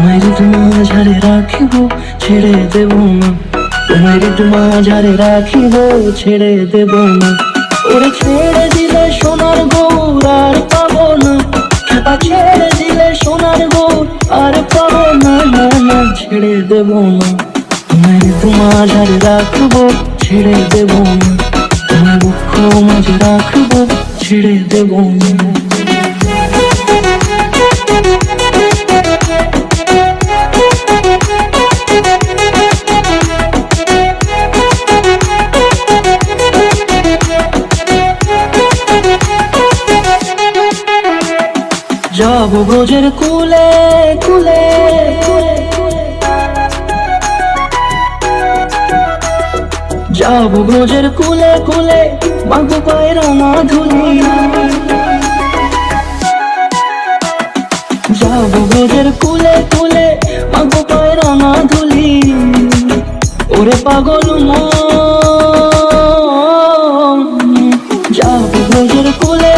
তোমায় ঋতু মাঝারে রাখিব, ছেড়ে দেব না। তোমায় ঋতু মাঝারে রাখিব, ছেড়ে দেব না। ওরে ছেড়ে দিলে সোনার গৌর আর পাবো না। খেপা ছেড়ে দিলে সোনার গৌর আর পাবো না না না, ছেড়ে দেব না। তোমায় ঋতু মাঝারে রাখব, ছেড়ে দেব না। তোমায় দুঃখ মাঝে রাখব, ছেড়ে দেব না। জব গোজের কুলে কুলে জব গোজের কুলে কুলে, মাগু পায়ের মাধুলি জব গোজের কুলে কুলে, মাগু পায়ের মাধুলি ওরে পাগল মন জব গোজের কুলে